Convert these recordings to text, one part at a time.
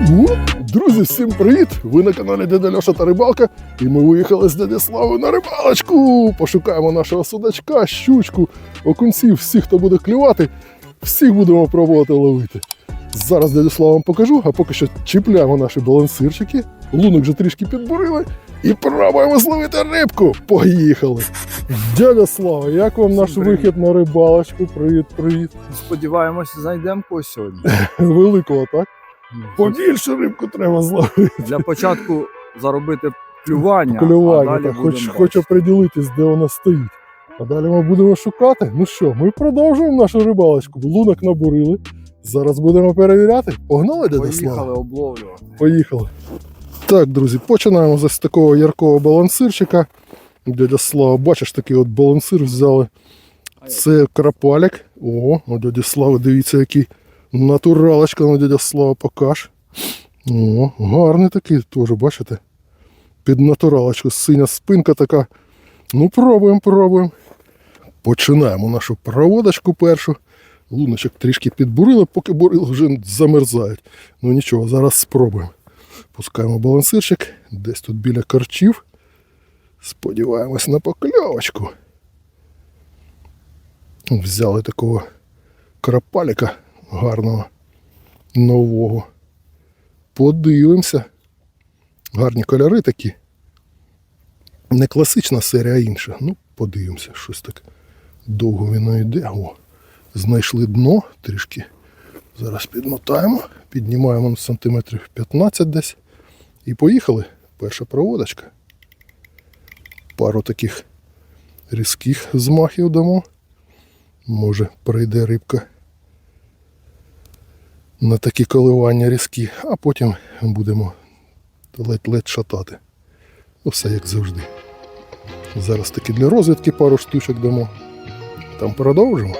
О, друзі, всім привіт! Ви на каналі Дядя Льоша та Рибалка. І ми виїхали з дяді Слави на рибалочку. Пошукаємо нашого судачка, щучку, окунців, всіх, хто буде клювати, всіх будемо пробувати ловити. Зараз дядю Славу вам покажу, а поки що чіпляємо наші балансирчики. Лунок вже трішки підбурили і пробуємо зловити рибку. Поїхали! Дядя Слава, як вам наш Привіт. вихід на рибалочку? Привіт, привіт. Сподіваємося, знайдемо когось сьогодні. Великого, так? Ну, Побільше рибку треба зловити. Для початку заробити клювання. Полювання, а далі так, хоч, будемо хоч оприділитись, де вона стоїть. А далі ми будемо шукати. Ну що, ми продовжуємо нашу рибалочку. Лунок набурили. Зараз будемо перевіряти. Погнали, дядя Поїхали Слава? обловлювати. Поїхали. Так, друзі, починаємо з такого яркого балансирчика. Дядя Слава, бачиш, такий от балансир взяли. Це крапалік. О, у дяді Слави, дивіться, який натуралочка, ну дядя Слава покаж. О, гарний такий теж, бачите? Під натуралочку, синя спинка така. Ну, пробуємо, пробуємо. Починаємо нашу проводочку першу. Луночок трішки підбурили, поки бурили вже замерзають. Ну нічого, зараз спробуємо. Пускаємо балансирчик, десь тут біля корчів. Сподіваємось на покльовочку. Взяли такого крапаліка гарного, нового. Подивимося. Гарні кольори такі. Не класична серія, а інша. Ну, подивимося, щось так. Довго воно йде. О, знайшли дно трішки. Зараз підмотаємо, піднімаємо на сантиметрів 15 десь. І поїхали. Перша проводочка. Пару таких різких змахів дамо. Може, прийде рибка на такі коливання різкі, а потім будемо ледь-ледь шатати. Ну, все як завжди. Зараз таки для розвідки пару штучок дамо. Там продовжимо.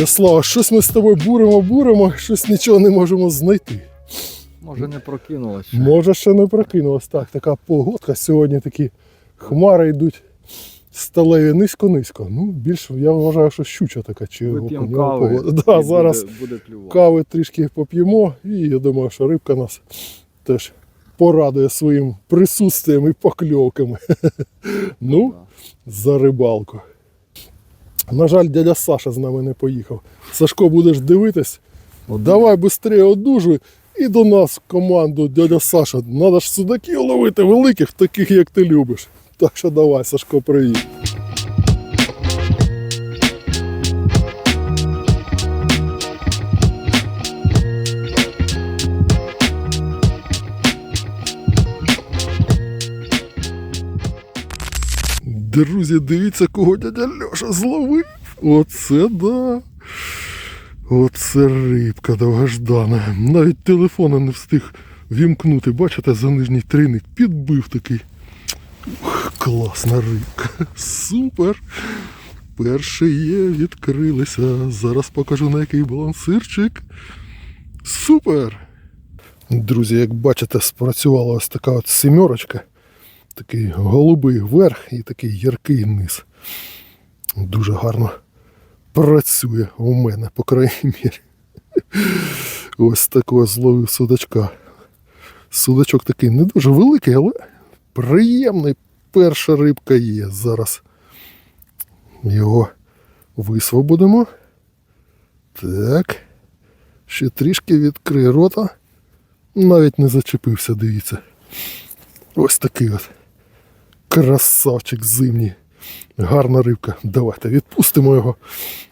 Фух, Слава, щось ми з тобою буримо, буримо, щось нічого не можемо знайти. Може не прокинулося. Може, ще не прокинулась. Так, така погодка. Сьогодні такі хмари йдуть сталеві низько-низько. Ну, більше я вважаю, що щуча така чи погода. Да, зараз буде, буде кави трішки поп'ємо, і я думаю, що рибка нас теж порадує своїм присутствием і покльовками. Ну, за рибалку. На жаль, дядя Саша з нами не поїхав. Сашко, будеш дивитись? Давай швидше одужуй і до нас в команду, дядя Саша. Надо ж судаків ловити великих, таких, як ти любиш. Так що давай, Сашко, привіт. Друзі, дивіться, кого дядя Льоша зловив. Оце да. Оце рибка довгождана. Навіть телефона не встиг вімкнути. Бачите, за нижній трійник підбив такий. Ух, класна рибка. Супер. Перші є, відкрилися. Зараз покажу на який балансирчик. Супер! Друзі, як бачите, спрацювала ось така от сімерочка. Такий голубий верх і такий яркий низ. Дуже гарно працює у мене, по крайній мірі. Ось такого зловив судачка. Судачок такий не дуже великий, але приємний. Перша рибка є. Зараз його висвободимо. Так. Ще трішки відкрий рота. Навіть не зачепився, дивіться. Ось такий от. Красавчик зимній. Гарна рибка. Давайте відпустимо його.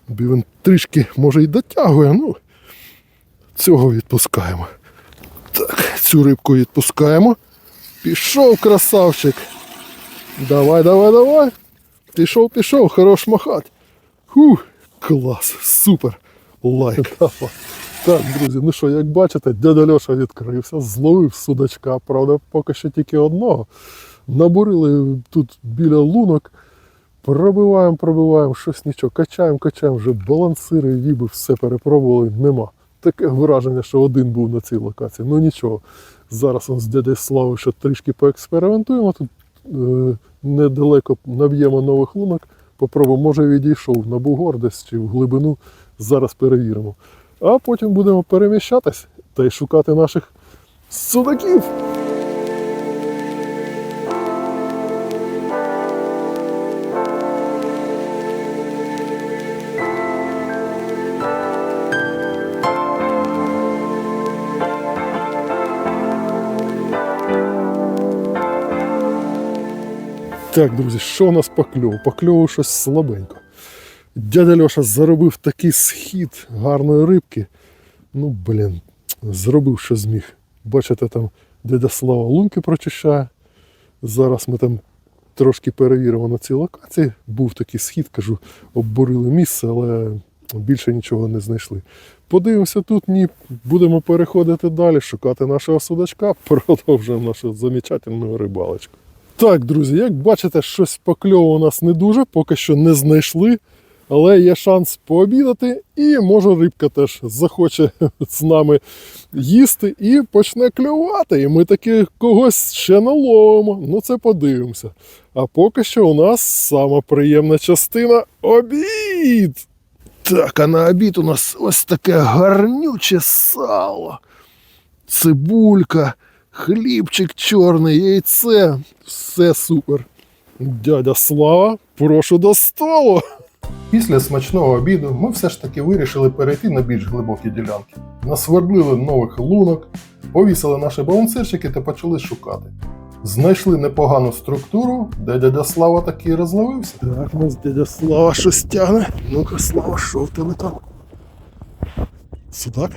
Бо він трішки, може, і дотягує, ну цього відпускаємо. Так, цю рибку відпускаємо. Пішов красавчик. Давай, давай, давай. Пішов, пішов, хорош махать. Фух, клас, супер. Лайк. Так, друзі, ну що, як бачите, дядя Льоша відкрився, зловив судачка, правда, поки що тільки одного. Набурили тут біля лунок, Пробиваємо, пробиваємо, щось нічого, качаємо, качаємо, вже балансири, віби, все перепробували, нема. Таке враження, що один був на цій локації. Ну нічого. Зараз он з дядею Славою ще трішки поекспериментуємо. Тут е, недалеко наб'ємо нових лунок. Попробуємо, може відійшов на бугор десь чи в глибину. Зараз перевіримо. А потім будемо переміщатись та й шукати наших судаків. Так, друзі, що у нас по кльову? По кльову щось слабенько. Дядя Льоша заробив такий схід гарної рибки. Ну, блін, зробив, що зміг. Бачите, там дядя Слава лунки прочищає. Зараз ми там трошки перевіримо на цій локації. Був такий схід, кажу, оббурили місце, але більше нічого не знайшли. Подивимося тут, ні, будемо переходити далі, шукати нашого судачка, продовжуємо нашу замечательну рибалочку. Так, друзі, як бачите, щось по кльову у нас не дуже, поки що не знайшли. Але є шанс пообідати, і може рибка теж захоче з нами їсти і почне клювати. І ми таки когось ще наловимо. Ну це подивимося. А поки що у нас сама приємна частина обід. Так, а на обід у нас ось таке гарнюче сало, цибулька, хлібчик чорний, яйце. Все супер. Дядя Слава, прошу до столу. Після смачного обіду ми все ж таки вирішили перейти на більш глибокі ділянки. Насвердлили нових лунок, повісили наші балансирчики та почали шукати. Знайшли непогану структуру, де дядя Слава таки розловився. Так, у нас дядя Слава щось тягне. Ну-ка, Слава, що в тебе там? Судак?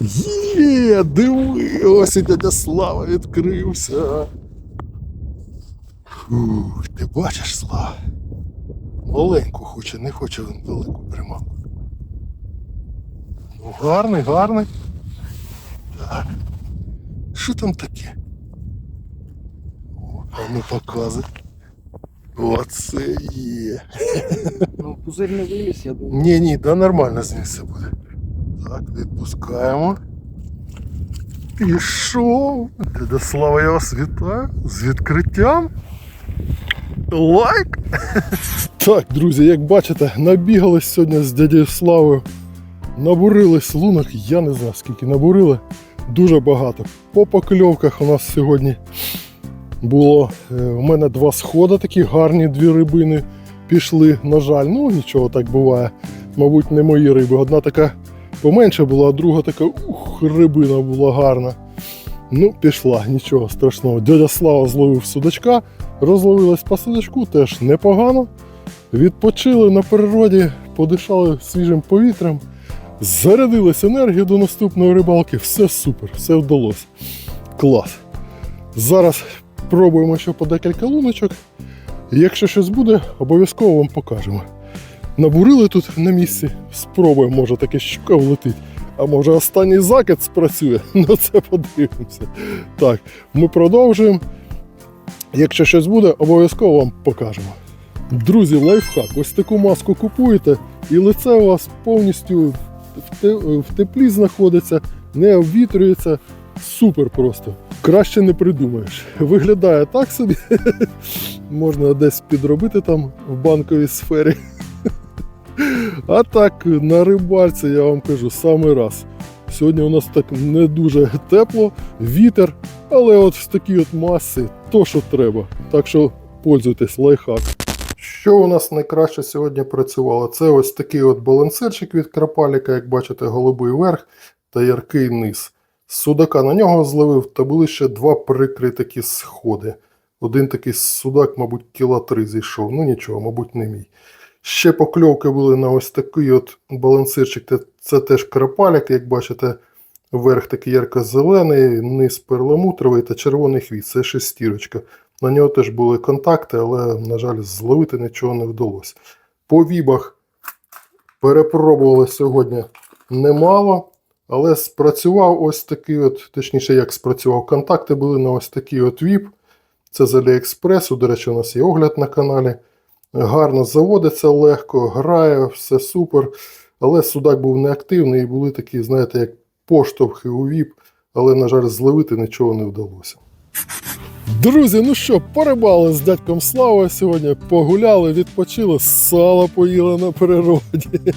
Є, диви, ось і дядя Слава відкрився. Фух, ти бачиш, Слава? Маленьку хоче, не хоче він велику приманку. Ну, гарний, гарний. Так. Що там таке? О, а ну показуй. Оце є. Ну, пузирь не виліз, я думаю. Ні, ні, да нормально з ним все буде. Так, відпускаємо. Пішов. Дядя Слава, я вас вітаю з відкриттям. Лайк! Так, друзі, як бачите, набігались сьогодні з дядею Славою. Набурились лунок, я не знаю скільки набурили. Дуже багато. По покльовках у нас сьогодні було. е, У мене два сходи такі гарні, дві рибини пішли. На жаль, ну нічого так буває. Мабуть, не мої риби. Одна така поменше була, а друга така ух, рибина була гарна. Ну, пішла, нічого страшного. Дядя Слава зловив судачка, розловилась по судачку, теж непогано. Відпочили на природі, подишали свіжим повітрям, зарядилась енергія до наступної рибалки. Все супер, все вдалося. Клас. Зараз пробуємо ще по декілька луночок. Якщо щось буде, обов'язково вам покажемо. Набурили тут на місці, спробуємо, може таке щука влетить. А може останній закид спрацює? На це подивимося. Так, ми продовжуємо. Якщо щось буде, обов'язково вам покажемо. Друзі, лайфхак. Ось таку маску купуєте, і лице у вас повністю в, теплі знаходиться, не обвітрюється. Супер просто. Краще не придумаєш. Виглядає так собі. Можна десь підробити там в банковій сфері. А так, на рибальці я вам кажу, самий раз. Сьогодні у нас так не дуже тепло, вітер, але от в такій от масі то, що треба. Так що пользуйтесь лайфхак. Що у нас найкраще сьогодні працювало? Це ось такий от балансирчик від крапаліка, як бачите, голубий верх та яркий низ. Судака на нього зловив, та були ще два прикрі такі сходи. Один такий судак, мабуть, кіла три зійшов. Ну нічого, мабуть, не мій. Ще покльовки були на ось такий от балансирчик. Це- теж крапалік, як бачите, верх такий ярко-зелений, низ перламутровий та червоний хвіст. Це шестірочка. На нього теж були контакти, але, на жаль, зловити нічого не вдалося. По вібах перепробували сьогодні немало, але спрацював ось такий от, точніше, як спрацював, контакти були на ось такий от віб. Це з Аліекспресу. До речі, у нас є огляд на каналі. Гарно заводиться легко, грає, все супер. Але судак був неактивний і були такі, знаєте, як поштовхи у віп, але, на жаль, зловити нічого не вдалося. Друзі, ну що, порибали з дядьком Славою сьогодні, погуляли, відпочили, сало поїли на природі.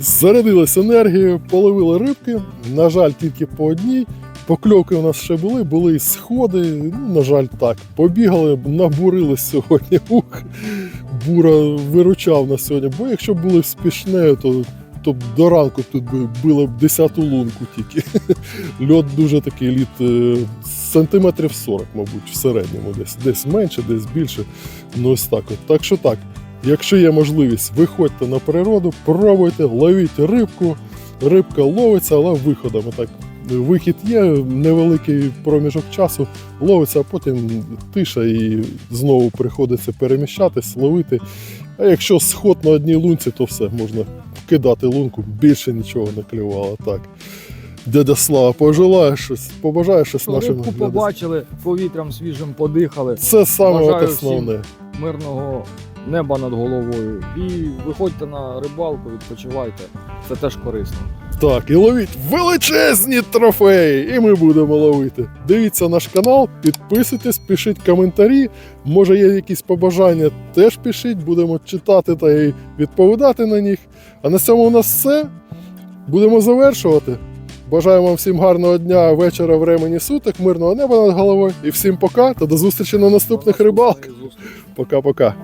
Зарядились енергією, половили рибки. На жаль, тільки по одній. Покльовки у нас ще були, були і сходи. Ну, на жаль, так. Побігали, набурились сьогодні. Ух, бура виручав нас сьогодні. Бо якщо були спішнею, то, то до ранку тут би били б десяту лунку тільки. Льот дуже такий літ е, сантиметрів 40, мабуть, в середньому десь. Десь менше, десь більше. Ну ось так от. Так що так. Якщо є можливість, виходьте на природу, пробуйте, ловіть рибку. Рибка ловиться, але виходами. Так, вихід є, невеликий проміжок часу, ловиться, а потім тиша і знову приходиться переміщатись, ловити. А якщо сход на одній лунці, то все, можна кидати лунку, більше нічого не клювало. Так. Дядя Слава, пожелаєш щось, побажаєш щось нашим глядачам? побачили, повітрям свіжим подихали, Це саме от Бажаю основне. мирного неба над головою. І виходьте на рибалку, відпочивайте. Це теж корисно. Так, і ловіть величезні трофеї, і ми будемо ловити. Дивіться наш канал, підписуйтесь, пишіть коментарі. Може є якісь побажання, теж пишіть, будемо читати та й відповідати на них. А на цьому у нас все. Будемо завершувати. Бажаю вам всім гарного дня, вечора, времені суток, мирного неба над головою. І всім пока та до зустрічі на наступних рибалках. Пока-пока.